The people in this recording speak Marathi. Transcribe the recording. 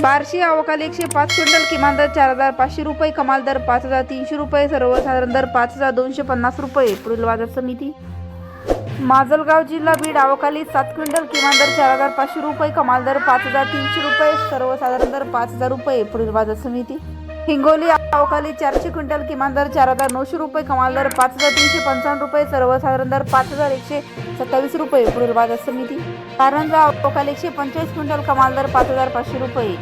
बार्शी अवकाली एकशे पाच क्विंटल किमान दर चार हजार पाचशे रुपये कमाल दर पाच हजार तीनशे रुपये सर्वसाधारण दर पाच हजार दोनशे पन्नास रुपये पुढील बाजार समिती. माजलगाव जिल्हा बीड अवकाली सात क्विंटल किमान दर चार हजार पाचशे रुपये कमाल दर पाच हजार तीनशे रुपये सर्वसाधारण दर पाच हजार रुपये पुढील बाजार समिती. हिंगोली अवकाली चारशे क्विंटल किमान दर चार हजार नऊशे रुपये कमाल दर पाच हजार तीनशे पंचावन्न रुपये सर्वसाधारण दर पाच हजार एकशे सत्तावीस रुपये. पुढील बाजार समिती. कारंजा अवकाली एकशे पंचेचाळीस क्विंटल कमाल दर पाच हजार पाचशे रुपये.